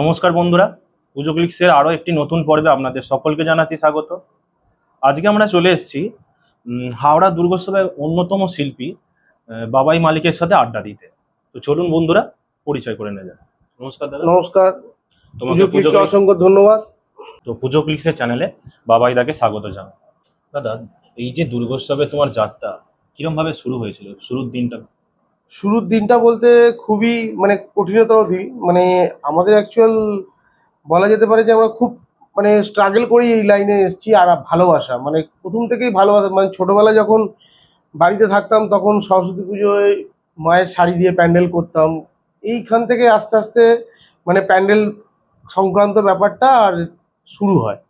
নমস্কার বন্ধুরা পুজো ক্লিক্সের আরও একটি নতুন পর্বে আপনাদের সকলকে জানাচ্ছি স্বাগত। আজকে আমরা চলে এসেছি উম, হাওড়া দুর্গোৎসবের অন্যতম শিল্পী আহ, বাবাই মালিকের সাথে আড্ডা দিতে। তো চলুন বন্ধুরা পরিচয় করে নেওয়া যাক। নমস্কার দাদা। নমস্কার। তোমাকে পুজো অসংখ্য ধন্যবাদ। তো পুজো ক্লিক্সের চ্যানেলে বাবাই দাকে স্বাগত জানাই দাদা এই যে দুর্গোৎসবে তোমার যাত্রা কিরম ভাবে শুরু হয়েছিল? শুরুর দিনটা শুরুর দিনটা বলতে খুবই মানে কঠিনতর দিন। মানে আমাদের অ্যাকচুয়াল বলা যেতে পারে যে আমরা খুব মানে স্ট্রাগল করেই এই লাইনে এসেছি আর ভালোবাসা। মানে প্রথম থেকেই ভালোবাসা। মানে ছোটবেলায় যখন বাড়িতে থাকতাম তখন সরস্বতী পুজোয় মায়ের শাড়ি দিয়ে প্যান্ডেল করতাম। এইখান থেকে আস্তে আস্তে মানে প্যান্ডেল সংক্রান্ত ব্যাপারটা আর শুরু হয়।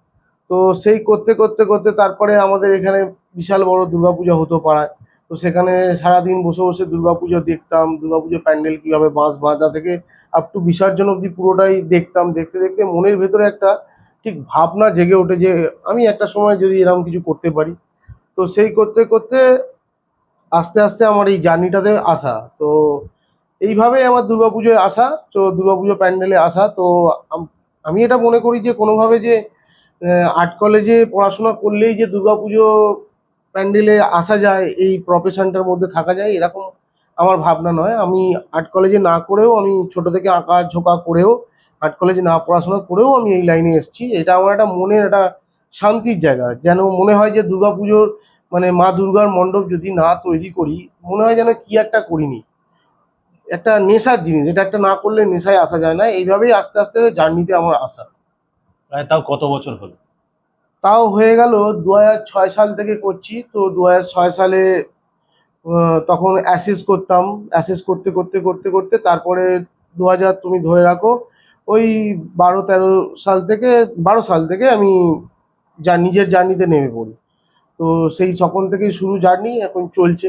তো সেই করতে করতে করতে তারপরে আমাদের এখানে বিশাল বড় দুর্গাপূজা হতো পাড়ায়। তো সেখানে সারাদিন বসে বসে দুর্গাপুজো দেখতাম, দুর্গাপুজো প্যান্ডেল কীভাবে বাঁশ বাঁধা থেকে আপ টু বিসর্জন অবধি পুরোটাই দেখতাম, দেখতে দেখতে মনের ভেতরে একটা ঠিক ভাবনা জেগে ওঠে যে আমি একটা সময় যদি এরকম কিছু করতে পারি। তো সেই করতে করতে আস্তে আস্তে আমার এই জার্নিটাতে আসা। তো এইভাবে আমার দুর্গাপুজোয় আসা, তো দুর্গাপুজো প্যান্ডেলে আসা। তো আমি এটা মনে করি যে কোনোভাবে যে আর্ট কলেজে পড়াশোনা করলেই যে দুর্গাপুজো প্যান্ডেলে আসা যায়, এই প্রফেশনটার মধ্যে থাকা যায়, এরকম আমার ভাবনা নয়। আমি আর্ট কলেজে না করেও আমি ছোট থেকে আঁকা, ঝোঁকা করেও আর্ট কলেজে না পড়াশোনা করেও আমি এই লাইনে এসেছি। এটা আমার একটা মনের একটা শান্তির জায়গা। যেন মনে হয় যে দুর্গাপুজোর মানে মা দুর্গার মণ্ডপ যদি না তৈরি করি, মনে হয় যেন কি একটা করিনি। একটা নেশার জিনিস, এটা একটা না করলে নেশায় আসা যায় না। এইভাবেই আস্তে আস্তে জার্নিতে আমার আসা তাও কত বছর হলো? তাও হয়ে গেল দু ছয় সাল থেকে করছি। তো দু ছয় সালে তখন অ্যাসেস করতাম। অ্যাসেস করতে করতে করতে করতে তারপরে দু হাজার তুমি ধরে রাখো, ওই বারো তেরো সাল থেকে, বারো সাল থেকে আমি যা, নিজের জার্নিতে নেমে পড়ি। তো সেই সকল থেকেই শুরু জার্নি এখন চলছে।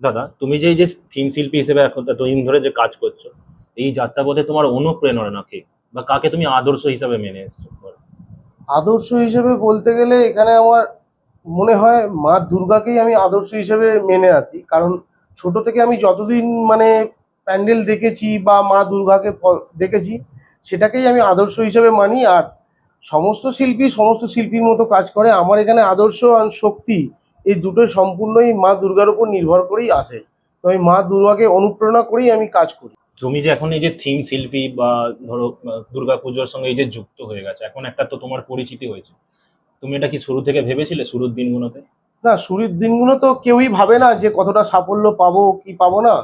দাদা, তুমি যে যে থিম শিল্পী হিসেবে এখন এতদিন ধরে যে কাজ করছ, এই যাত্রাপথে তোমার অনুপ্রেরণা কে? বা কাকে তুমি আদর্শ হিসাবে মেনে এসছো? আদর্শ হিসেবে বলতে গেলে এখানে আমার মনে হয় মা দুর্গাকেই আমি আদর্শ হিসেবে মেনে আসি কারণ ছোট থেকে আমি যতদিন মানে প্যান্ডেল দেখেছি বা মা দুর্গাকে দেখেছি, সেটাকেই আমি আদর্শ হিসেবে মানি। আর সমস্ত শিল্পী সমস্ত শিল্পীর মতো কাজ করে। আমার এখানে আদর্শ আর শক্তি এই দুটো সম্পূর্ণই মা দুর্গার উপর নির্ভর করেই আসে। তো আমি মা দুর্গাকে অনুপ্রেরণা করেই আমি কাজ করি। তুমি যে এখন এই যে থিম শিল্পী বা ধরো দুর্গা পুজোর সঙ্গে এই যে যুক্ত হয়ে গেছে, এখন একটা তো তোমার পরিচিতি হয়েছে। তুমি এটা কি শুরু থেকে ভেবেছিলে, শুরুর দিনগুলোতে? না, শুরুর দিনগুলো তো কেউই ভাবে না যে কতটা সাফল্য পাবো, কি পাবো না।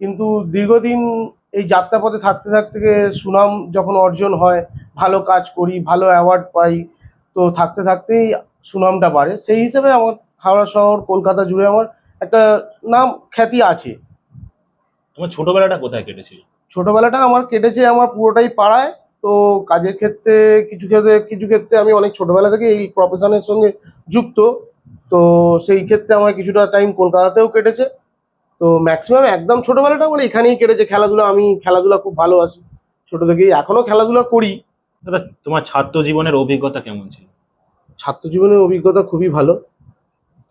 কিন্তু দীর্ঘদিন এই যাত্রাপথে থাকতে থাকতে সুনাম যখন অর্জন হয়, ভালো কাজ করি, ভালো অ্যাওয়ার্ড পাই, তো থাকতে থাকতেই সুনামটা বাড়ে। সেই হিসেবে আমার হাওড়া শহর, কলকাতা জুড়ে আমার একটা নাম খ্যাতি আছে। তোমার ছোটবেলাটা কোথায় কেটেছিল? ছোটবেলাটা আমার কেটেছে আমার পুরোটাই পাড়ায়। তো কাজের ক্ষেত্রে কিছু ক্ষেত্রে কিছু ক্ষেত্রে আমি অনেক ছোটবেলা থেকে এই প্রফেশনের সঙ্গে যুক্ত। তো সেই ক্ষেত্রে আমার কিছুটা টাইম কলকাতাতেও কেটেছে। তো ম্যাক্সিমাম একদম ছোটবেলাটা আমার এখানেই কেটেছে। খেলাধুলা আমি খেলাধুলা খুব ভালোবাসি ছোট থেকেই এখনও খেলাধুলা করি। দাদা তোমার ছাত্র জীবনের অভিজ্ঞতা কেমন ছিল? ছাত্র জীবনের অভিজ্ঞতা খুবই ভালো।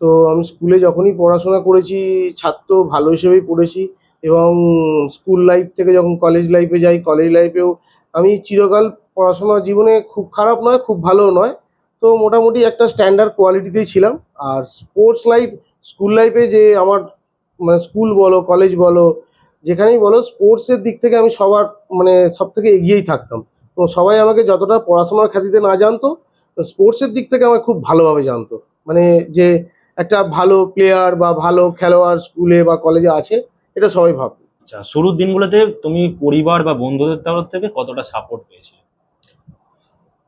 তো আমি স্কুলে যখনই পড়াশোনা করেছি ছাত্র ভালো হিসেবেই পড়েছি। এবং স্কুল লাইফ থেকে যখন কলেজ লাইফে যাই কলেজ লাইফেও আমি চিরকাল পড়াশোনা জীবনে খুব খারাপ নয়, খুব ভালো নয়। তো মোটামুটি একটা স্ট্যান্ডার্ড কোয়ালিটিতেই ছিলাম। আর স্পোর্টস লাইফ স্কুল লাইফে যে আমার মানে স্কুল বলো কলেজ বলো, যেখানেই বলো স্পোর্টসের দিক থেকে আমি সবার মানে সব থেকে এগিয়েই থাকতাম। তো সবাই আমাকে যতটা পড়াশোনার খ্যাতিতে না জানতো স্পোর্টসের দিক থেকে আমার খুব ভালোভাবে জানতো। মানে যে একটা ভালো প্লেয়ার বা ভালো খেলোয়াড় স্কুলে বা কলেজে আছে এটা সবাই ভাবতো আচ্ছা শুরুর দিনগুলোতে তুমি পরিবার বা বন্ধুদের তরফ থেকে কতটা সাপোর্ট পেয়েছিলে?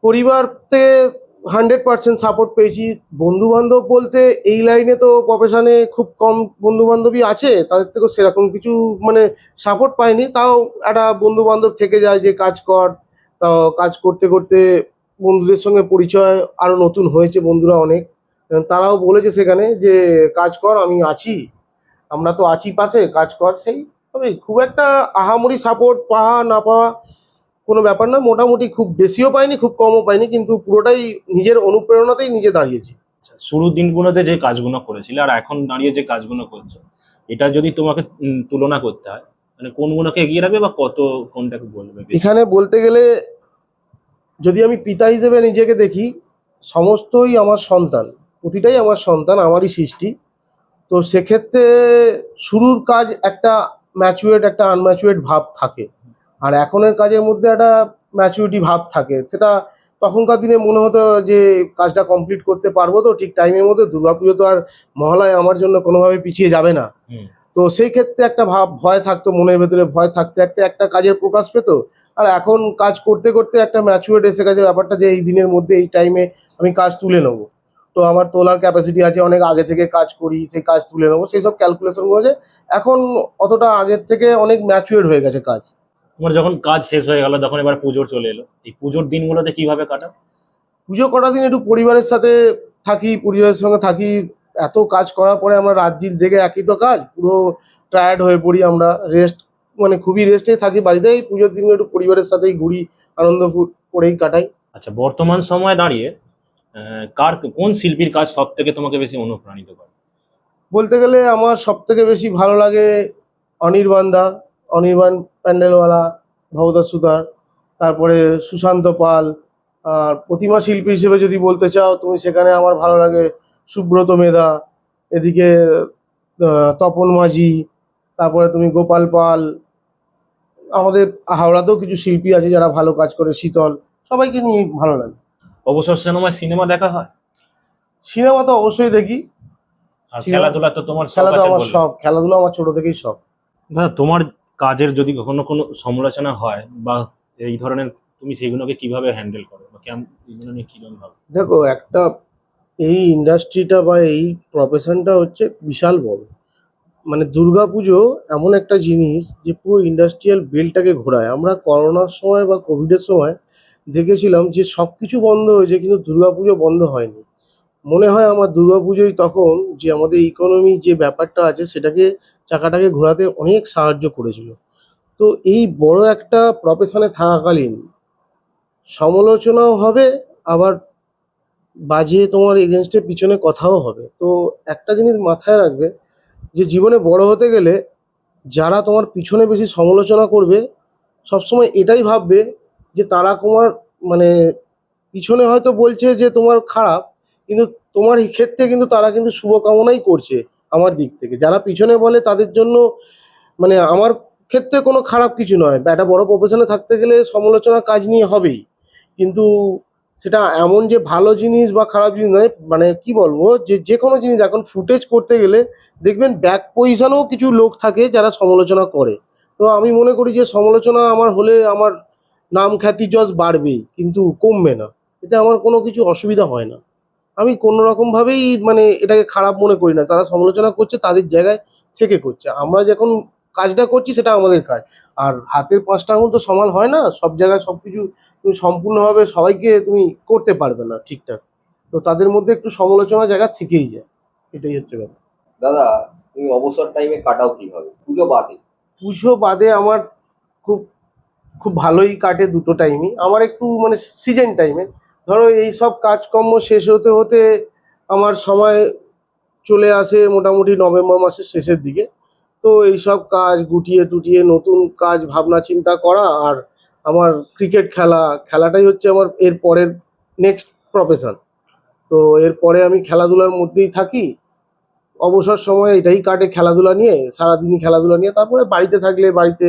পরিবার থেকে হান্ড্রেড পার্সেন্ট সাপোর্ট পেয়েছি। বন্ধু বান্ধব বলতে এই লাইনে তো প্রফেশনে খুব কম বন্ধু বান্ধবই আছে তাদের থেকেও সেরকম কিছু মানে সাপোর্ট পাইনি। তাও একটা বন্ধু বান্ধব থেকে যায় যে কাজ কর তাও কাজ করতে করতে বন্ধুদের সঙ্গে পরিচয় আরও নতুন হয়েছে বন্ধুরা অনেক। তারাও বলেছে সেখানে যে কাজ কর আমি আছি। আমরা তো আছি পাশে কাজ কর সেই তবে খুব একটা আহামরি সাপোর্ট পাওয়া না পাওয়া কোনো ব্যাপার না। মোটামুটি খুব বেশিও পাইনি খুব কমও পাইনি কিন্তু পুরোটাই নিজের অনুপ্রেরণাতেই নিজে দাঁড়িয়েছি। আচ্ছা, শুরুর দিনগুলোতে যে কাজগুলো করেছিলে আর এখন দাঁড়িয়ে যে কাজগুলো করছ এটা যদি তোমাকে তুলনা করতে হয় মানে কোনগুলোকে এগিয়ে রাখবে বা কত কোনটাকে বলবে এখানে বলতে গেলে যদি আমি পিতা হিসেবে নিজেকে দেখি সমস্তই আমার সন্তান প্রতিটাই আমার সন্তান আমারই সৃষ্টি। তো সেক্ষেত্রে শুরুর কাজ একটা ম্যাচুয়েট একটা আনম্যাচুয়েট ভাব থাকে। আর এখনের কাজের মধ্যে একটা ম্যাচুরিটি ভাব থাকে। সেটা তখনকার দিনে মনে হতো যে কাজটা কমপ্লিট করতে পারব তো ঠিক টাইমের মধ্যে। দুর্গাপুজো তো আর মহালয় আমার জন্য কোনোভাবে পিছিয়ে যাবে না। তো সেই ক্ষেত্রে একটা ভাব ভয় থাকতো মনের ভেতরে ভয় থাকতে থাকতে একটা কাজের প্রকাশ পেতো। আর এখন কাজ করতে করতে একটা ম্যাচুরেট এসে গেছে ব্যাপারটা যে এই দিনের মধ্যে এই টাইমে আমি কাজ তুলে নেব। তো আমার তোলার ক্যাপাসিটি আছে অনেক আগে থেকে কাজ করি সেই কাজ তুলে নেব সেই সব ক্যালকুলেশন করেছে। এখন অতটা আগের থেকে অনেক ম্যাচুরেট হয়ে গেছে কাজ। তোমার যখন কাজ শেষ হয়ে গেল তখন এবার পুজোর চলে এলো। এই পুজোর দিনগুলোতে কীভাবে কাটাও? পুজো করার দিন একটু পরিবারের সাথে থাকি পরিবারের সঙ্গে থাকি। এত কাজ করার পরে আমরা রাজ্যির দেখে একই তো কাজ পুরো টায়ার্ড হয়ে পড়ি আমরা। রেস্ট মানে খুবই রেস্টেই থাকি বাড়িতে পুজোর দিন একটু পরিবারের সাথেই ঘুরি আনন্দ করেই কাটাই। আচ্ছা বর্তমান সময়ে দাঁড়িয়ে কার কোন শিল্পীর কাজ সব থেকে তোমাকে বেশি অনুপ্রাণিত করে? বলতে গেলে আমার সব থেকে বেশি ভালো লাগে অনির্বাণ দা অনির্বাণ প্যান্ডেলওয়ালা ভবদা সুতার, তারপরে সুশান্ত পাল, আর প্রতিমা শিল্পী হিসেবে যদি বলতে চাও, তুমি সেখানে আমার ভালো লাগে সুব্রত মেধা, এদিকে তপন মাঝি, তারপরে তুমি গোপাল পাল, আমাদের হাওড়াতেও কিছু শিল্পী আছে যারা ভালো কাজ করে, শীতল, সবাইকে নিয়ে ভালো লাগে। অবসর সিনেমায় সিনেমা দেখা হয়? সিনেমা তো অবশ্যই দেখি। খেলাধুলা তো তোমার শখ খেলা আমার শখ খেলাধুলা আমার ছোট থেকেই শখ দাদা তোমার কাজের যদি কখনো কোনো সমালোচনা হয় বা এই ধরনের তুমি সেইগুলোকে কীভাবে হ্যান্ডেল করো? বা কেমন এইগুলো নিয়ে কীরকম ভাবে দেখো একটা এই ইন্ডাস্ট্রিটা বা এই প্রফেশনটা হচ্ছে বিশাল বড়। মানে দুর্গাপুজো এমন একটা জিনিস যে পুরো ইন্ডাস্ট্রিয়াল বেলটাকে ঘোরায়। আমরা করোনার সময় বা কোভিডের সময় দেখেছিলাম যে সব কিছু বন্ধ হয়েছে কিন্তু দুর্গাপুজো বন্ধ হয়নি। মনে হয় আমার দুর্গাপুজোই তখন যে আমাদের ইকোনমি যে ব্যাপারটা আছে সেটাকে চাকাটাকে ঘোরাতে অনেক সাহায্য করেছিল। তো এই বড় একটা প্রফেশনে থাকাকালীন সমালোচনাও হবে, আবার বাজে তোমার এগেনস্টে পিছনে কথাও হবে। তো একটা জিনিস মাথায় রাখবে যে জীবনে বড় হতে গেলে যারা তোমার পিছনে বেশি সমালোচনা করবে সবসময় এটাই ভাববে যে তারা তোমার মানে পিছনে হয়তো বলছে যে তোমার খারাপ, কিন্তু তোমার ক্ষেত্রে কিন্তু তারা কিন্তু শুভকামনাই করছে আমার দিক থেকে। যারা পিছনে বলে তাদের জন্য মানে আমার ক্ষেত্রে কোনো খারাপ কিছু নয়। একটা বড় প্রফেশনে থাকতে গেলে সমালোচনা কাজ নিয়ে হবেই। কিন্তু সেটা এমন যে ভালো জিনিস বা খারাপ জিনিস নয় মানে কি বলব, যে যে কোনো জিনিস এখন ফুটেজ করতে গেলে দেখবেন ব্যাক পজিশনেও কিছু লোক থাকে যারা সমালোচনা করে। তো আমি মনে করি যে সমালোচনা আমার হলে আমার নাম খ্যাতি যশ বাড়বেই কিন্তু কমবে না। এতে আমার কোনো কিছু অসুবিধা হয় না। আমি কোনো রকমভাবেই মানে এটাকে খারাপ মনে করি না। তারা সমালোচনা করছে তাদের জায়গায় থেকে করছে। আমরা যখন কাজটা করছি সেটা আমাদের কাজ। আর হাতের পাঁচটা আঙুল তো সমান হয় না সব জায়গায় সব কিছু তুমি সম্পূর্ণভাবে সবাইকে তুমি করতে পারবে না ঠিকঠাক। তো তাদের মধ্যে একটু সমালোচনা জায়গা থেকেই যায়। এটাই হচ্ছে ব্যাপার। দাদা তুমি অবসর টাইমে কাটাও কীভাবে? পুজো বাদে? পুজো বাদে আমার খুব খুব ভালোই কাটে দুটো টাইমই আমার একটু মানে সিজন টাইমে ধরো এই সব কাজকর্ম শেষ হতে হতে আমার সময় চলে আসে মোটামুটি নভেম্বর মাসের শেষের দিকে। তো এই সব কাজ গুটিয়ে টুটিয়ে নতুন কাজ, ভাবনা, চিন্তা করা আর আমার ক্রিকেট খেলা। খেলাটাই হচ্ছে আমার এর পরের নেক্সট প্রফেশন তো এরপরে আমি খেলাধুলার মধ্যেই থাকি। অবসর সময় এটাই কাটে খেলাধুলা নিয়ে, সারাদিনই খেলাধুলা নিয়ে। তারপরে বাড়িতে থাকলে বাড়িতে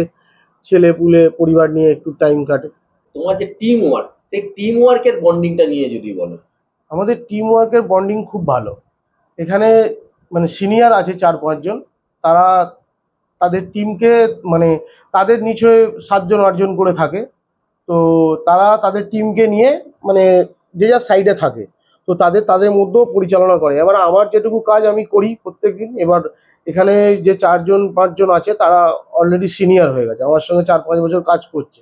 ছেলে পুলে পরিবার নিয়ে একটু টাইম কাটে। তোমার যে টিম ওয়ার্ক সেই টিম ওয়ার্কের বন্ডিংটা নিয়ে যদি বলো। আমাদের টিম ওয়ার্কের বন্ডিং খুব ভালো। এখানে মানে সিনিয়র আছে চার পাঁচজন তারা তাদের টিমকে মানে তাদের নিচে সাতজন আটজন করে থাকে। তো তারা তাদের টিমকে নিয়ে মানে যে যার সাইডে থাকে। তো তাদের তাদের মধ্যেও পরিচালনা করে। এবার আমার যেটুকু কাজ আমি করি প্রত্যেকদিন, এবার এখানে যে চারজন, পাঁচজন আছে, তারা অলরেডি সিনিয়র হয়ে গেছে। আমার সঙ্গে চার পাঁচ বছর কাজ করছে।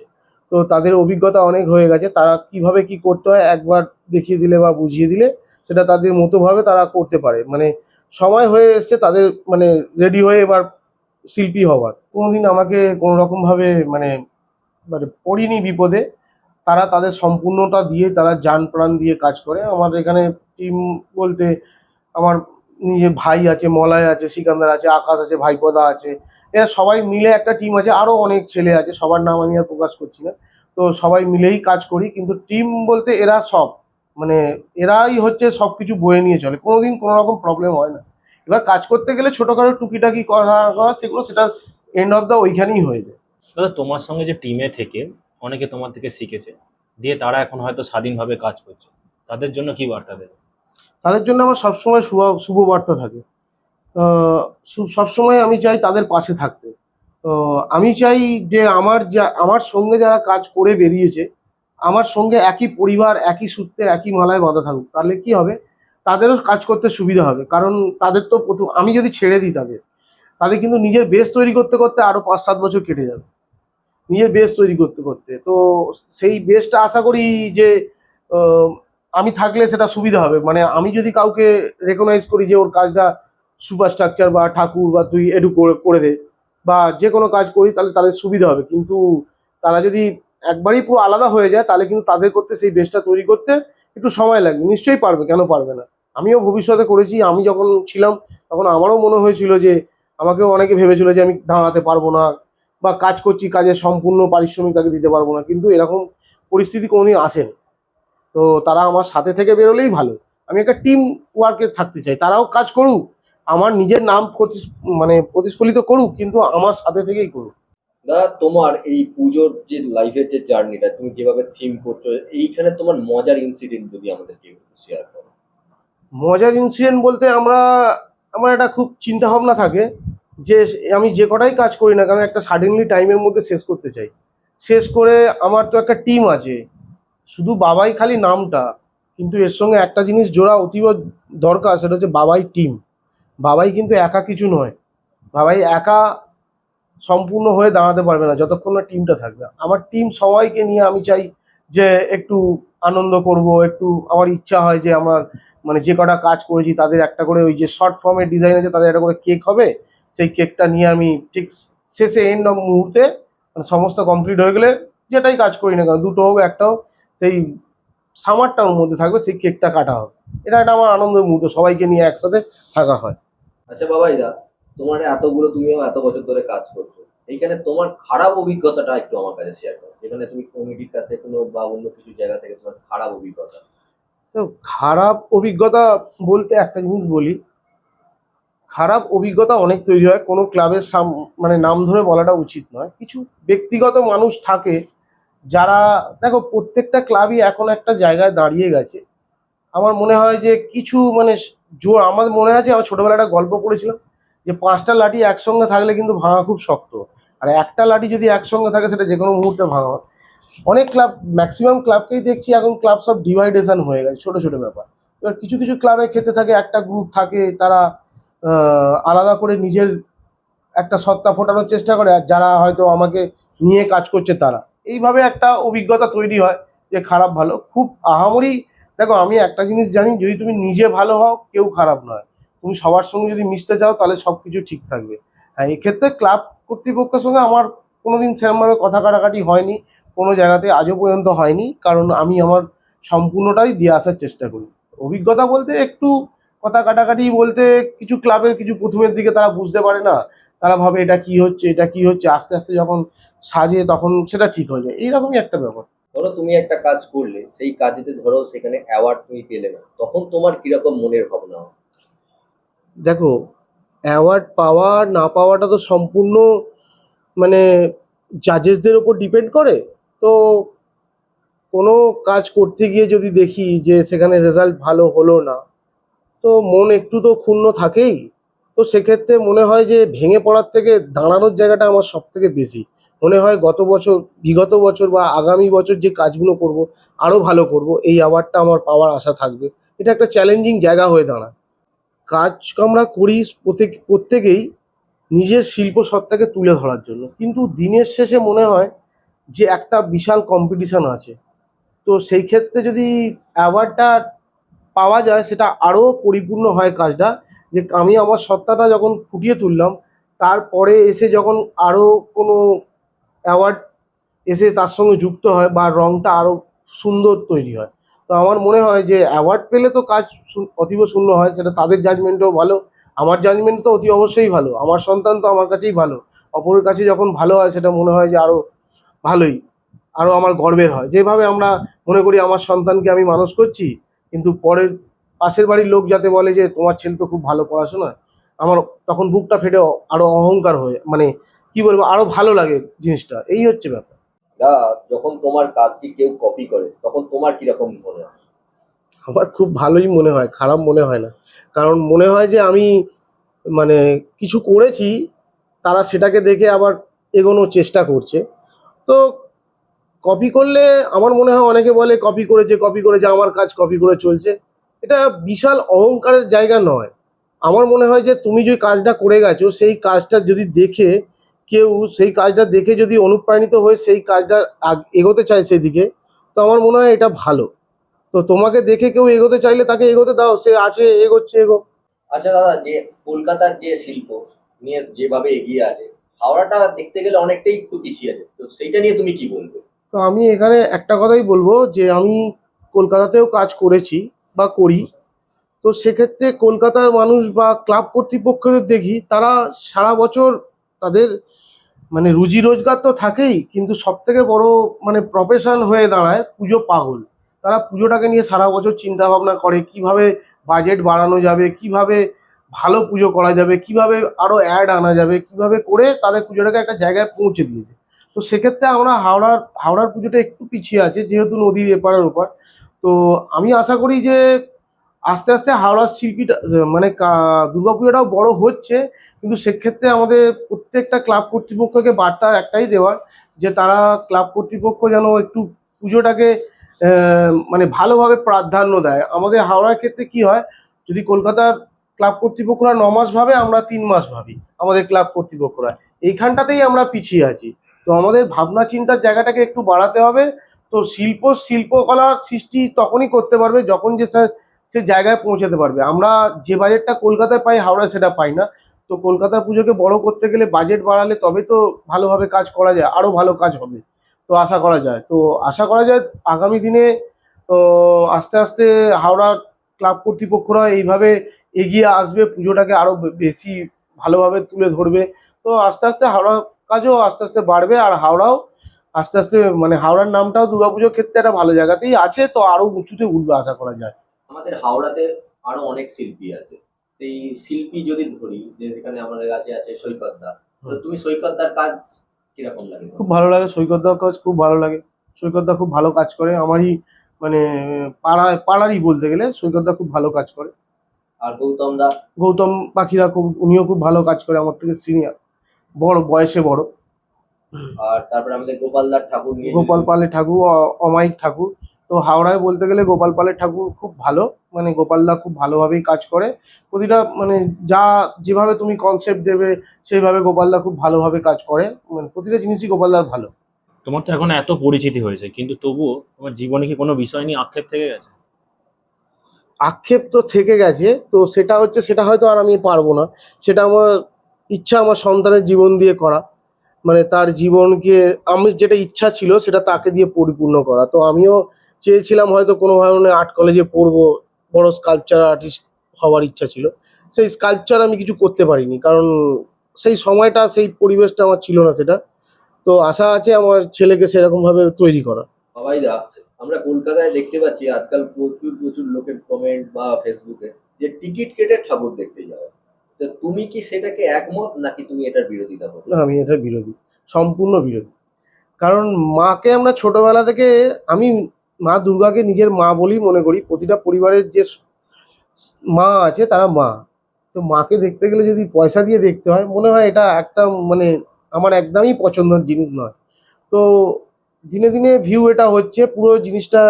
তো তাদের অভিজ্ঞতা অনেক হয়ে গেছে। তারা কীভাবে কি করতে হয় একবার দেখিয়ে দিলে বা বুঝিয়ে দিলে, সেটা তাদের মতোভাবে তারা করতে পারে। মানে সময় হয়ে এসছে, তাদের মানে রেডি হয়ে এবার শিল্পী হওয়ার কোনোদিন আমাকে কোনো রকমভাবে মানে মানে পড়িনি বিপদে। তারা তাদের সম্পূর্ণটা দিয়ে তারা যান প্রাণ দিয়ে কাজ করে। আমার এখানে টিম বলতে আমার নিজে ভাই আছে, মলয় আছে, সিকান্দার আছে, আকাশ আছে, ভাইপদা আছে। এরা সবাই মিলে একটা টিম আছে আরও অনেক ছেলে আছে, সবার নাম আমি আর প্রকাশ করছি না। তো সবাই মিলেই কাজ করি, কিন্তু টিম বলতে এরা সব মানে এরাই হচ্ছে সব কিছু বয়ে নিয়ে চলে। কোনোদিন কোনো রকম প্রবলেম হয় না। এবার কাজ করতে গেলে ছোটোখাটো টুকিটাকি কথা সেগুলো সেটা এন্ড অফ দ্য ওইখানেই হয়ে যায়। তোমার সঙ্গে যে টিমে থেকে অনেকে তোমার থেকে শিখেছে। দিয়ে তারা এখন হয়তো স্বাধীনভাবে কাজ করছে। তাদের জন্য কি বার্তা দেবে? তাদের জন্য আমার সবসময় শুভ শুভ বার্তা থাকে। সবসময় আমি চাই তাদের পাশে থাকতে। আমি চাই যে আমার যা, আমার সঙ্গে যারা কাজ করে বেরিয়েছে, আমার সঙ্গে একই পরিবার, একই সূত্রে, একই মালায় বাঁধা থাকুক। তাহলে কি হবে? তাদেরও কাজ করতে সুবিধা হবে। কারণ তাদের তো প্রথম, আমি যদি ছেড়ে দিই তাদের তাদের কিন্তু নিজের বেশ তৈরি করতে করতে আরও পাঁচ সাত বছর কেটে যাবে। নিজের বেস তৈরি করতে করতে। তো সেই বেসটা আশা করি যে আমি থাকলে সেটা সুবিধা হবে। মানে আমি যদি কাউকে রেকগনাইজ করি যে ওর কাজটা সুপারস্ট্রাকচার বা ঠাকুর বা তুই করে করে দে বা যে কোনো কাজ করি, তাহলে তাদের সুবিধা হবে। কিন্তু তারা যদি একবারই পুরো আলাদা হয়ে যায়, তাহলে কিন্তু তাদের করতে সেই বেসটা তৈরি করতে একটু সময় লাগবে। নিশ্চয়ই পারবে, কেন পারবে না? আমিও ভবিষ্যতে করেছি, আমি যখন ছিলাম, তখন আমারও মনে হয়েছিল যে, আমাকেও অনেকে ভেবেছিল যে, আমি দাঁড়াতে পারব না। বা কাজ করছি কাজের সম্পূর্ণ পারিশ্রমিক তাকে দিতে পারব না। কিন্তু এরকম পরিস্থিতি কোনোদিন আসেনি। তো তারা আমার সাথে থেকে বেরোলেই ভালো। আমি একটা টিম ওয়ার্কে থাকতে চাই। তারাও কাজ করুক আমার নিজের নাম মানে প্রতিস্ফলিত করুক কিন্তু আমার সাথে থেকেই করুক। দাদা তোমার এই পুজোর যে লাইফের যে জার্নিটা তুমি যেভাবে থিম করছ এইখানে তোমার মজার ইনসিডেন্ট যদি আমাদেরকে শেয়ার করো। মজার ইনসিডেন্ট বলতে আমরা আমার একটা খুব চিন্তা ভাবনা থাকে। যে আমি যে কটাই কাজ করি না কেন, একটা সাডেনলি টাইমের মধ্যে শেষ করতে চাই। শেষ করে আমার তো একটা টিম আছে। শুধু বাবাই খালি নামটা, কিন্তু এর সঙ্গে একটা জিনিস জোড়া অতীব দরকার, সেটা হচ্ছে বাবাই টিম বাবাই কিন্তু একা কিছু নয়। বাবাই একা সম্পূর্ণ হয়ে দাঁড়াতে পারবে না, যতক্ষণ না টিমটা থাকবে। আমার টিম সবাইকে নিয়ে আমি চাই যে একটু আনন্দ করব, একটু আমার ইচ্ছা হয় যে আমার মানে যে কটা কাজ করেছি, তাদের একটা করে ওই যে শর্ট ফর্মের ডিজাইন আছে, তাদের একটা করে কেক হবে। সেই কেকটা নিয়ে আমি ঠিক শেষে এন্ড অফ মুহূর্তে মানে সমস্ত কমপ্লিট হয়ে গেলে যেটাই কাজ করি না কেন দুটো হোক একটা হোক সেই সামারটার মধ্যে থাকবে সেই কেকটা কাটা হবে। এটা একটা আমার আনন্দের মুহূর্ত সবাইকে নিয়ে একসাথে থাকা হয়। আচ্ছা বাবাই দা তোমার এতগুলো তুমিও এত বছর ধরে কাজ করছ। এইখানে তোমার খারাপ অভিজ্ঞতাটা একটু আমার কাছে শেয়ার করো। যেখানে তুমি কমিটির কাছে কোনো বা অন্য কিছু জায়গা থেকে তোমার খারাপ অভিজ্ঞতা। তো খারাপ অভিজ্ঞতা বলতে একটা জিনিস বলি খারাপ অভিজ্ঞতা অনেক তৈরি হয়, কোনো ক্লাবের সাম মানে নাম ধরে বলাটা উচিত নয়। কিছু ব্যক্তিগত মানুষ থাকে যারা, দেখো প্রত্যেকটা ক্লাবই এখন একটা জায়গায় দাঁড়িয়ে গেছে। আমার মনে হয় যে কিছু মানে জোর আমার মনে আছে আমার ছোটবেলায় একটা গল্প পড়েছিলাম যে পাঁচটা লাঠি একসঙ্গে থাকলে কিন্তু ভাঙা খুব শক্ত। আর একটা লাঠি যদি একসঙ্গে থাকে সেটা যে কোনো মুহূর্তে ভাঙা হয়। অনেক ক্লাব, ম্যাক্সিমাম ক্লাবকেই দেখছি এখন ক্লাব সব ডিভাইডেশন হয়ে গেছে, ছোট ছোট ব্যাপার। এবার কিছু কিছু ক্লাবে খেতে থাকে, একটা গ্রুপ থাকে, তারা আলাদা করে নিজের একটা সত্তা ফোটানোর চেষ্টা করে, আর যারা হয়তো আমাকে নিয়ে কাজ করছে তারা। এইভাবে একটা অভিজ্ঞতা তৈরি হয় যে খারাপ ভালো। খুব আহামরি, দেখো আমি একটা জিনিস জানি, যদি তুমি নিজে ভালো হও, কেউ খারাপ নয়। তুমি সবার সঙ্গে যদি মিশতে চাও, তাহলে সব কিছু ঠিক থাকবে। হ্যাঁ এক্ষেত্রে ক্লাব কর্তৃপক্ষের সঙ্গে আমার কোনোদিন সেরমভাবে কথা কাটাকাটি হয়নি, কোনো জায়গাতে আজও পর্যন্ত হয়নি, কারণ আমি আমার সম্পূর্ণটাই দিয়ে আসার চেষ্টা করি। অভিজ্ঞতা বলতে একটু কথা কাটাকাটি বলতে কিছু ক্লাবের কিছু প্রথমের দিকে তারা বুঝতে পারে না। তারা ভাবে এটা কি হচ্ছে এটা কি হচ্ছে আস্তে আস্তে যখন সাজে তখন সেটা ঠিক হয়ে যায়। এইরকমই একটা ব্যাপার। ধরো তুমি একটা কাজ করলে সেই কাজেতে ধরো সেখানে অ্যাওয়ার্ড তুমি পেলে না তখন তোমার কীরকম মনের ভাবনা দেখো অ্যাওয়ার্ড পাওয়া না পাওয়াটা তো সম্পূর্ণ মানে জাজেসদের ওপর ডিপেন্ড করে। তো কোনো কাজ করতে গিয়ে যদি দেখি যে সেখানে রেজাল্ট ভালো হলো না তো মন একটু তো ক্ষুণ্ণ থাকেই। তো সেক্ষেত্রে মনে হয় যে ভেঙে পড়ার থেকে দাঁড়ানোর জায়গাটা আমার সব থেকে বেশি। মনে হয় গত বছর, বিগত বছর বা আগামী বছর যে কাজগুলো করব আরও ভালো করব, এই অ্যাওয়ার্ডটা আমার পাওয়ার আশা থাকবে। এটা একটা চ্যালেঞ্জিং জায়গা হয়ে দাঁড়ায়। কাজ আমরা করি প্রত্যেক, প্রত্যেকেই নিজের শিল্প সত্তাকে তুলে ধরার জন্য। কিন্তু দিনের শেষে মনে হয় যে একটা বিশাল কম্পিটিশান আছে। তো সেই ক্ষেত্রে যদি অ্যাওয়ার্ডটা পাওয়া যায় সেটা আরও পরিপূর্ণ হয় কাজটা। যে আমি আমার সত্তাটা যখন ফুটিয়ে তুললাম, তারপরে এসে যখন আরও কোনো অ্যাওয়ার্ড এসে তার সঙ্গে যুক্ত হয় বা রংটা আরও সুন্দর তৈরি হয়। তো আমার মনে হয় যে অ্যাওয়ার্ড পেলে তো কাজ অতীব শূন্য হয়, সেটা তাদের জাজমেন্টও ভালো, আমার জাজমেন্ট তো অতি অবশ্যই ভালো, আমার সন্তান তো আমার কাছেই ভালো, অপরের কাছে যখন ভালো হয় সেটা মনে হয় যে আরও ভালোই আরও আমার গর্বের হয়। যেভাবে আমরা মনে করি আমার সন্তানকে আমি মানুষ করছি কিন্তু পরের পাশের বাড়ির লোক যাতে বলে যে তোমার ছেলে তো খুব ভালো পড়াশোনা আমার তখন বুকটা ফেটে আরও অহংকার হয়ে মানে কি বলব আরও ভালো লাগে জিনিসটা। এই হচ্ছে ব্যাপার। দা যখন তোমার কাজটি কেউ কপি করে তখন তোমার কীরকম মনে হয়? আমার খুব ভালোই মনে হয় খারাপ মনে হয় না। কারণ মনে হয় যে আমি মানে কিছু করেছি তারা সেটাকে দেখে আবার এগোনোর চেষ্টা করছে। তো কপি করলে আমার মনে হয় অনেকে বলে কপি করেছে কপি করেছে, আমার কাজ কপি করে চলছে। এটা বিশাল অহংকারের জায়গা নয়। আমার মনে হয় যে তুমি যে কাজটা করে গেছো, সেই কাজটা যদি দেখে কেউ, সেই কাজটা দেখে যদি অনুপ্রাণিত হয়ে সেই কাজটা এগোতে চায় সেদিকে, তো আমার মনে হয় এটা ভালো। তো তোমাকে দেখে কেউ এগোতে চাইলে তাকে এগোতে দাও, সে আছে, এগোচ্ছে, এগো। আচ্ছা দাদা, যে কলকাতার যে শিল্প, নিয়ে যেভাবে এগিয়ে আছে, হাওড়াটা দেখতে গেলে অনেকটাই একটু পিছিয়ে আছে। তো সেইটা নিয়ে তুমি কি বলবে? তো আমি এখানে একটা কথাই বলব যে আমি কলকাতাতেও কাজ করেছি বা করি। তো সেক্ষেত্রে কলকাতার মানুষ বা ক্লাব কর্তৃপক্ষদের দেখি, তারা সারা বছর তাদের মানে রুজি রোজগার তো থাকেই, কিন্তু সব থেকে বড় মানে প্রফেশন হয়ে দাঁড়ায় পুজো পাগল। তারা পুজোটাকে নিয়ে সারা বছর চিন্তা ভাবনা করে, কীভাবে বাজেট বাড়ানো যাবে, কীভাবে ভালো পুজো করা যাবে, কীভাবে আরও অ্যাড আনা যাবে, কীভাবে করে তাদের পুজোটাকে একটা জায়গায় পৌঁছে দিয়েছে তো সেক্ষেত্রে আমরা হাওড়ার হাওড়ার পুজোটা একটু পিছিয়ে আছে, যেহেতু নদীর এপারের ওপার তো আমি আশা করি যে আস্তে আস্তে হাওড়ার শিল্পীটা মানে দুর্গাপুজোটাও বড় হচ্ছে, কিন্তু সেক্ষেত্রে আমাদের প্রত্যেকটা ক্লাব কর্তৃপক্ষকে বার্তা একটাই দেওয়ার, যে তারা ক্লাব কর্তৃপক্ষ যেন একটু পুজোটাকে মানে ভালোভাবে প্রাধান্য দেয়। আমাদের হাওড়ার ক্ষেত্রে কি হয়, যদি কলকাতার ক্লাব কর্তৃপক্ষরা ন ভাবে, আমরা তিন মাস ভাবি, আমাদের ক্লাব কর্তৃপক্ষরা। এইখানটাতেই আমরা পিছিয়ে আছি। তো আমাদের ভাবনা চিন্তার জায়গাটাকে একটু বাড়াতে হবে। তো শিল্প শিল্পকলার সৃষ্টি তখনই করতে পারবে যখন যে সে- জায়গায় পৌঁছাতে পারবে। আমরা যে বাজেটটা কলকাতায় পাই, হাওড়ায় সেটা পাই না। তো কলকাতার পুজোকে বড় করতে গেলে বাজেট বাড়ালে তবে তো ভালোভাবে কাজ করা যায় আরও ভালো কাজ হবে। তো আশা করা যায়। তো আশা করা যায় আগামী দিনে আস্তে আস্তে হাওড়া ক্লাব কর্তৃপক্ষরা এইভাবে এগিয়ে আসবে, পুজোটাকে আরও বেশি ভালোভাবে তুলে ধরবে। তো আস্তে আস্তে হাওড়ার কাজও আস্তে আস্তে বাড়বে আর হাওড়াও আস্তে আস্তে মানে হাওড়ার নামটাও দুর্গাপুজোর ক্ষেত্রে একটা ভালো জায়গাতেই আছে তো আরও উঁচুতে উঠবে আশা করা যায়। আমাদের হাওড়াতে আরও অনেক শিল্পী আছে। সেই শিল্পী যদি ধরি যে যেখানে আমাদের কাছে আছে সৈকতদা তো তুমি সৈকতদার কাজ কীরকম লাগে খুব ভালো লাগে সৈকতদার কাজ খুব ভালো লাগে। সৈকতদা খুব ভালো কাজ করে আমারই মানে পাড়ায় পাড়ারই বলতে গেলে সৈকতদা খুব ভালো কাজ করে। আর গৌতম দা? গৌতম পাখিরা খুব উনিও খুব ভালো কাজ করে আমার থেকে সিনিয়র। বড় বয়সে বড়। আর তারপরে আমাদের গোপালদার ঠাকুর গোপাল পালের ঠাকুর অ- অমায়িক ঠাকুর। তো হাওড়ায় বলতে গেলে গোপাল পালের ঠাকুর খুব ভালো। মানে গোপালদা খুব ভালোভাবেই কাজ করে। প্রতিটা মানে যা যেভাবে তুমি কনসেপ্ট দেবে সেইভাবে গোপালদা খুব ভালোভাবে কাজ করে। মানে প্রতিটা জিনিসই গোপালদার ভালো। তোমার তো এখন এত পরিচিতি হয়েছে কিন্তু তবুও তোমার জীবনে কি কোনো বিষয় নিয়ে আক্ষেপ থেকে গেছে? আক্ষেপ তো থেকে গেছে। তো সেটা হচ্ছে সেটা হয়তো আর আমি পারব না। সেটা আমার ইচ্ছা আমার সন্তানের জীবন দিয়ে করা। মানে তার জীবনকে, আমি যেটা ইচ্ছা ছিল সেটা তাকে দিয়ে পরিপূর্ণ করা। তো আমিও চেয়েছিলাম হয়তো কোনো ধরনের আর্ট কলেজে পড়ব, বড় স্কাল্পচার আর্টিস্ট হওয়ার ইচ্ছা ছিল। সেই স্কাল্পচার আমি কিছু করতে পারিনি, কারণ সেই সময়টা, সেই পরিবেশটা আমার ছিল না সেটা। তো আশা আছে আমার ছেলেকে সেরকমভাবে তৈরি করা সবাই দা আমরা কলকাতায় দেখতে পাচ্ছি আজকাল প্রচুর প্রচুর লোকের কমেন্ট বা ফেসবুকে যে টিকিট কেটে ঠাকুর দেখতে যাও তুমি কি সেটাকে একমত নাকি তুমি এটার বিরোধিতা করো? না, আমি এটা বিরোধী সম্পূর্ণ বিরোধী। কারণ মাকে আমরা ছোটবেলা থেকে আমি মা দুর্গাকে নিজের মা বলেই মনে করি প্রতিটা পরিবারের যে মা আছে তারা মা। তো মাকে দেখতে গেলে যদি পয়সা দিয়ে দেখতে হয় মনে হয় এটা একটা মানে আমার একদমই পছন্দের জিনিস নয়। তো দিনে দিনে ভিউ এটা হচ্ছে পুরো জিনিসটা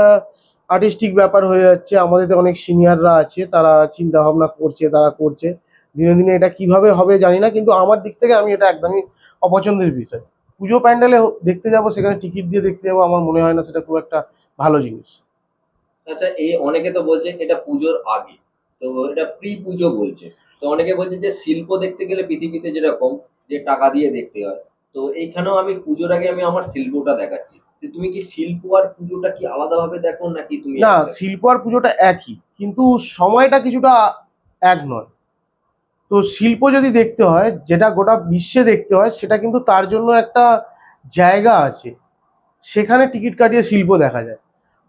আর্টিস্টিক ব্যাপার হয়ে যাচ্ছে। আমাদের অনেক সিনিয়ররা আছে তারা চিন্তা ভাবনা করছে তারা করছে। দিনে দিনে এটা কীভাবে হবে জানি না কিন্তু আমার দিক থেকে আমি এটা একদমই অপছন্দের বিষয়। পুজো প্যান্ডেলে দেখতে যাব সেখানে টিকিট দিয়ে দেখতে যাব আমার মনে হয় না সেটা খুব একটা ভালো জিনিস। আচ্ছা এই অনেকে তো বলছে এটা পুজোর আগে তো এটা প্রি পুজো বলছে। তো অনেকে বলছে যে শিল্প দেখতে গেলে পৃথিবীতে যেরকম যে টাকা দিয়ে দেখতে হয় তো এইখানেও আমি পুজোর আগে আমি আমার শিল্পটা দেখাচ্ছি। তুমি কি শিল্প আর পুজোটা কি আলাদাভাবে দেখো নাকি তুমি না শিল্প আর পুজোটা একই কিন্তু সময়টা কিছুটা এক নয়। তো শিল্প যদি দেখতে হয়, যেটা গোটা বিশ্বে দেখতে হয়, সেটা কিন্তু তার জন্য একটা জায়গা আছে। সেখানে টিকিট কাটিয়ে শিল্প দেখা যায়।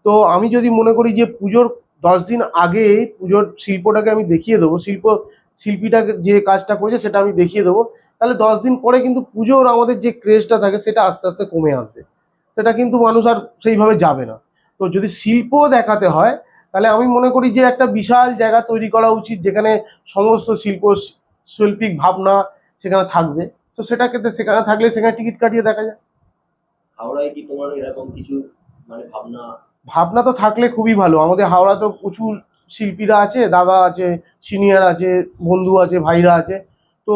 তো আমি যদি মনে করি যে পুজোর দশ দিন আগে পুজোর শিল্পটাকে আমি দেখিয়ে দেবো, শিল্প শিল্পীটাকে যে কাজটা করেছে সেটা আমি দেখিয়ে দেবো, তাহলে দশ দিন পরে কিন্তু পুজোর আমাদের যে ক্রেজটা থাকে, সেটা আস্তে আস্তে কমে আসবে। সেটা কিন্তু মানুষ আর সেইভাবে যাবে না। তো যদি শিল্প দেখাতে হয় তাহলে আমি মনে করি যে একটা বিশাল জায়গা তৈরি করা উচিত যেখানে সমস্ত শিল্প শৈল্পিক ভাবনা সেখানে থাকবে। তো সেটা ক্ষেত্রে সেখানে থাকলে সেখানে টিকিট কাটিয়ে দেখা যায়। হাওড়ায় কি তোমার এরকম কিছু মানে ভাবনা? ভাবনা তো থাকলে খুবই ভালো। আমাদের হাওড়া তো প্রচুর শিল্পীরা আছে দাদা আছে সিনিয়র আছে বন্ধু আছে ভাইরা আছে। তো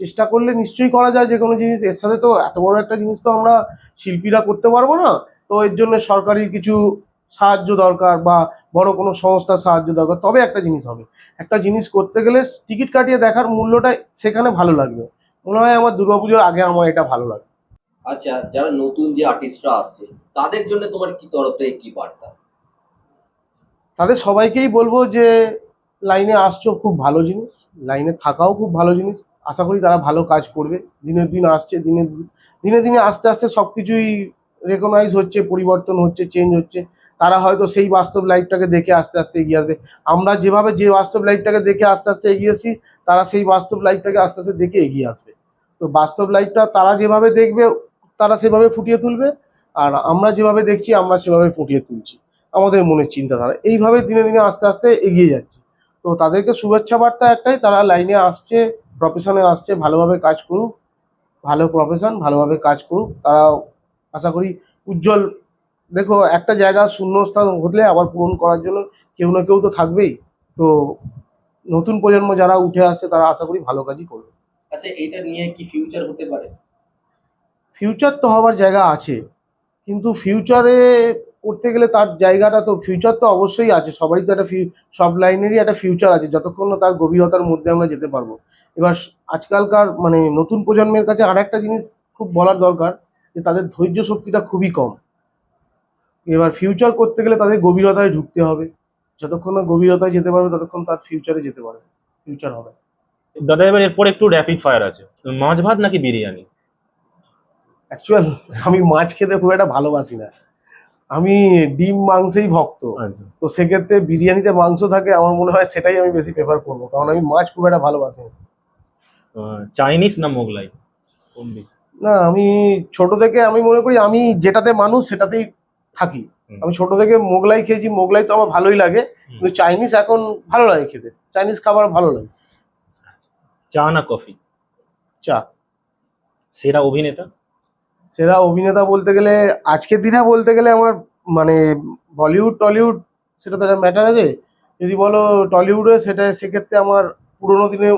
চেষ্টা করলে নিশ্চয়ই করা যায় যে কোনো জিনিস। এর সাথে তো এত বড় একটা জিনিস তো আমরা শিল্পীরা করতে পারব না। তো এর জন্য সরকারি কিছু সাহায্য দরকার বা বড় কোনো সংস্থার সাহায্য দরকার। তবে একটা জিনিস হবে। একটা জিনিস করতে গেলে টিকিট কাটিয়ে দেখার মূল্যটা সেখানে ভালো লাগবে। মনে হয় আমার দুর্গাপুজোর আগে আমার এটা ভালো লাগে। আচ্ছা যারা নতুন যে আর্টিস্টরা আসছে তাদের জন্য তোমার কি তরফ থেকে কি বার্তা? তাদের সবাইকেই বলব যে লাইনে আসছো খুব ভালো জিনিস। লাইনে থাকাও খুব ভালো জিনিস। আশা করি তারা ভালো কাজ করবে। দিনের দিন আসছে দিনে দিনে দিনে আস্তে আস্তে সব কিছুই রেকগনাইজ হচ্ছে পরিবর্তন হচ্ছে চেঞ্জ হচ্ছে। তারা হয়তো সেই বাস্তব লাইফটাকে দেখে আস্তে আস্তে এগিয়ে আসবে। আমরা যেভাবে যে বাস্তব লাইফটাকে দেখে আস্তে আস্তে এগিয়েছি তারা সেই বাস্তব লাইফটাকে আস্তে আস্তে দেখে এগিয়ে আসবে। তো বাস্তব লাইফটা তারা যেভাবে দেখবে, তারা সেভাবে ফুটিয়ে তুলবে, আর আমরা যেভাবে দেখছি, আমরা সেভাবে ফুটিয়ে তুলছি। আমাদের মনের চিন্তাধারা। এইভাবে দিনে দিনে আস্তে আস্তে এগিয়ে যাচ্ছে। তো তাদেরকে শুভেচ্ছা বার্তা একটাই, তারা লাইনে আসছে প্রফেশনে আসছে, ভালোভাবে কাজ করুক। ভালো প্রফেশন ভালোভাবে কাজ করুক। তারা আশা করি উজ্জ্বল দেখো একটা জায়গা শূন্যস্থান হলে আবার পূরণ করার জন্য কেউ না কেউ তো থাকবেই। তো নতুন প্রজন্ম যারা উঠে আসছে তারা আশা করি ভালো কাজই করবে। আচ্ছা এটা নিয়ে কি ফিউচার হতে পারে? ফিউচার তো হওয়ার জায়গা আছে কিন্তু ফিউচারে করতে গেলে তার জায়গাটা তো ফিউচার তো অবশ্যই আছে। সবারই তো একটা ফিউ সব লাইনেরই একটা ফিউচার আছে যতক্ষণ না তার গভীরতার মধ্যে আমরা যেতে পারব। এবার আজকালকার মানে নতুন প্রজন্মের কাছে আর একটা জিনিস খুব বলার দরকার যে তাদের ধৈর্য শক্তিটা খুবই কম। এবার ফিউচার করতে গেলে তাদের গভীরতায় ঢুকতে হবে। যতক্ষণ না গভীরতায় যেতে পারবে ততক্ষণ তার ফিউচারে যেতে পারবে। ফিউচার হবে। দাদা এবার এরপর একটু র্যাপিড ফায়ার আছে। মাছ ভাত নাকি বিরিয়ানি? অ্যাকচুয়াল আমি মাছ খেতে খুব একটা ভালোবাসি না। আমি ডিম মাংসেই ভক্ত। আচ্ছা। তো সেক্ষেত্রে বিরিয়ানিতে মাংস থাকে আমার মনে হয় সেটাই আমি বেশি প্রেফার করব। কারণ আমি মাছ খুব একটা ভালোবাসি না। চাইনিজ না মোগলাই? না আমি ছোট থেকে আমি মনে করি আমি যেটাতে মানুষ সেটাতেই থাকি। আমি ছোট থেকে মোগলাই খেয়েছি মোগলাই তো আমার ভালোই লাগে কিন্তু চাইনিজ এখন ভালো লাগে খেতে। চাইনিজ খাবার ভালো লাগে। চা না কফি? চা। সেরা অভিনেতা? সেরা অভিনেতা বলতে গেলে আজকের দিনে বলতে গেলে আমার মানে বলিউড টলিউড সেটা তো একটা ম্যাটার আছে। যদি বলো টলিউডে সেটা সেক্ষেত্রে আমার পুরোনো দিনে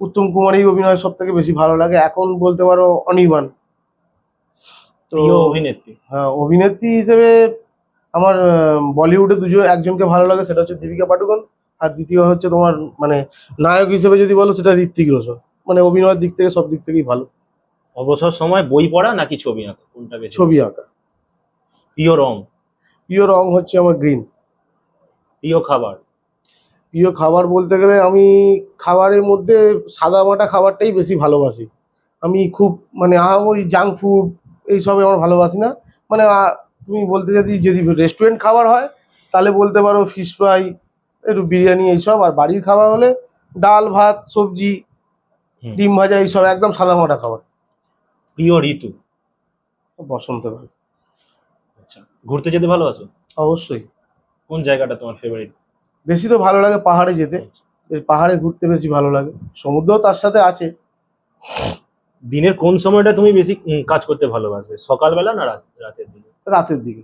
উত্তম কুমারই অভিনয় সব থেকে বেশি ভালো লাগে। এখন বলতে পারো অনির্বাণ। প্রিয় অভিনেত্রী। হ্যাঁ অভিনেত্রী হিসেবে আমার বলিউডে দুজন একজনকে ভালো লাগে সেটা হচ্ছে দীপিকা পাডুকোন। আর দ্বিতীয় হচ্ছে তোমার মানে নায়ক হিসেবে যদি বলো সেটা ঋত্বিক রোশন। মানে অভিনয়ের দিক থেকে সব দিক থেকেই ভালো। অবসর সময় বই পড়া নাকি ছবি আঁকা? কোনটা বেশি ছবি আঁকা। প্রিয় রং? প্রিয় রং হচ্ছে আমার গ্রিন। প্রিয় খাবার? প্রিয় খাবার বলতে গেলে আমি খাবারের মধ্যে সাদা মাটা খাবারটাই বেশি ভালোবাসি। আমি খুব মানে আহামরি জাঙ্ক ফুড এইসব আমার ভালোবাসি না। মানে তুমি বলতে যদি যদি রেস্টুরেন্ট খাবার হয় তাহলে বলতে পারো ফিশ ফ্রাই একটু বিরিয়ানি এইসব আর বাড়ির খাবার হলে ডাল ভাত সবজি ডিম ভাজা এইসব একদম সাদা মাটা খাবার। প্রিয় ঋতু? বসন্তকাল আচ্ছা ঘুরতে যেতে ভালোবাসো অবশ্যই। কোন জায়গাটা তোমার ফেভারিট বেশি তো ভালো লাগে পাহাড়ে যেতে। পাহাড়ে ঘুরতে বেশি ভালো লাগে। সমুদ্রও তার সাথে আছে। দিনের কোন সময়টা তুমি বেশি কাজ করতে ভালোবাসবে? সকালবেলা না রাত, রাতের দিকে? রাতের দিকে।